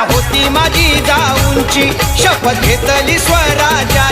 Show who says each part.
Speaker 1: होती माझी जाऊंची. शपथ घेतली स्वराजा